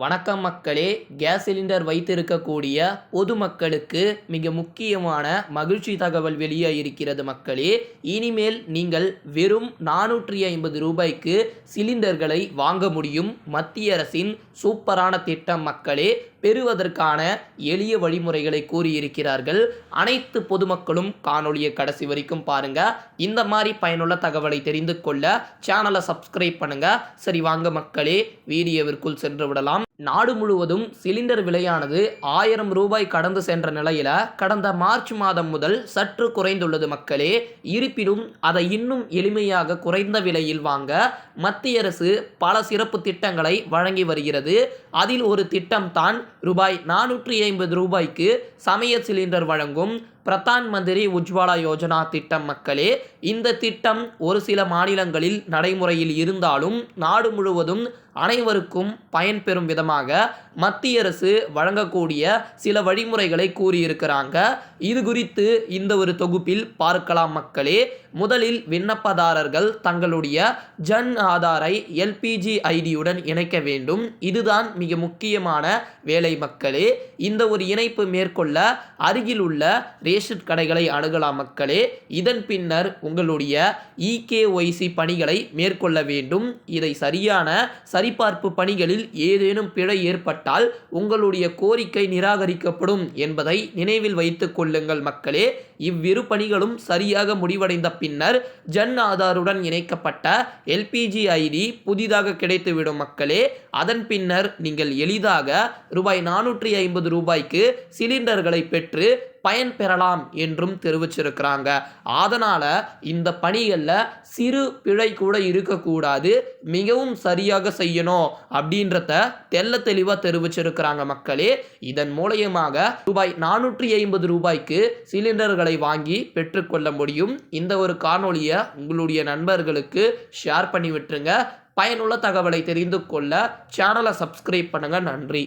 வணக்கம் மக்களே. Gas cylinder வைத்திருக்கக்கூடிய பொதுமக்களுக்கு மிக முக்கியமான மகிழ்ச்சி தகவல் வெளியே இருக்கிறது மக்களே. இனிமேல் நீங்கள் வெறும் நானூற்றி ஐம்பது ரூபாய்க்கு சிலிண்டர்களை வாங்க முடியும். மத்திய அரசின் சூப்பரான திட்டம் மக்களே. பெறுவதற்கான எளிய வழிமுறைகளை கூறியிருக்கிறார்கள். அனைத்து பொதுமக்களும் காணொளியை கடைசி வரைக்கும் பாருங்க. இந்த மாதிரி பயனுள்ள தகவலை தெரிந்து கொள்ள சேனலை சப்ஸ்கிரைப் பண்ணுங்க. சரி வாங்க மக்களே வீடியோவிற்குள் சென்று விடலாம். நாடு முழுவதும் சிலிண்டர் விலையானது ஆயிரம் ரூபாய் கடந்து சென்ற நிலையில கடந்த மார்ச் மாதம் முதல் சற்று குறைந்துள்ளது மக்களே. இருப்பினும் அதை இன்னும் எளிமையாக குறைந்த விலையில் வாங்க மத்திய அரசு பல சிறப்பு திட்டங்களை வழங்கி வருகிறது. அதில் ஒரு திட்டம் தான் ரூபாய் நானூற்றி ஐம்பது ரூபாய்க்கு சமையல் சிலிண்டர் வழங்கும் பிரதான் மந்திரி உஜ்வாலா யோஜனா திட்டம் மக்களே இந்த திட்டம் ஒரு சில மாநிலங்களில் நடைமுறையில் இருந்தாலும் நாடு முழுவதும் அனைவருக்கும் பயன்பெறும் விதமாக மத்திய அரசு வழங்கக்கூடிய சில வழிமுறைகளை கூறியிருக்கிறாங்க. இது குறித்து இந்த ஒரு தொகுப்பில் பார்க்கலாம் மக்களே. முதலில் விண்ணப்பதாரர்கள் தங்களுடைய ஜன் ஆதாரை எல்பிஜி ஐடியுடன் இணைக்க வேண்டும். இதுதான் மிக முக்கியமான வேலை மக்களே. இந்த ஒரு இணைப்பு மேற்கொள்ள அருகில் உள்ள ரேஷன் கடைகளை அணுகலாம் மக்களே. இதன் பின்னர் உங்களுடைய இகேஒய்சி பணிகளை மேற்கொள்ள வேண்டும். இதை சரியான சரிபார்ப்பு பணிகளில் ஏதேனும் பிழை ஏற்பட்டால் உங்களுடைய கோரிக்கை நிராகரிக்கப்படும் என்பதை நினைவில் வைத்துக் கொள்ளுங்கள் மக்களே. இவ்விரு பணிகளும் சரியாக முடிவடைந்த பின்னர் ஜன் ஆதாருடன் இணைக்கப்பட்ட எல்பிஜி ஐடி புதிதாக கிடைத்துவிடும் மக்களே. அதன் பின்னர் நீங்கள் எளிதாக ரூபாய் நானூற்றி ஐம்பது ரூபாய்க்கு சிலிண்டர்களை பெற்று பயன் பெறலாம் என்றும் தெரிவிச்சிருக்கிறாங்க. அதனால் இந்த பணிகளில் சிறு பிழை கூட இருக்கக்கூடாது. மிகவும் சரியாக செய்யணும் அப்படின்றத தெல்ல தெளிவாக தெரிவிச்சிருக்கிறாங்க மக்களே. இதன் மூலயமாக ரூபாய் நானூற்றி ஐம்பது ரூபாய்க்கு சிலிண்டர்களை வாங்கி பெற்றுக்கொள்ள முடியும். இந்த ஒரு காணொளியை உங்களுடைய நண்பர்களுக்கு ஷேர் பண்ணி விட்டுருங்க. பயனுள்ள தகவலை தெரிந்து கொள்ள சேனலை சப்ஸ்கிரைப் பண்ணுங்கள் நன்றி.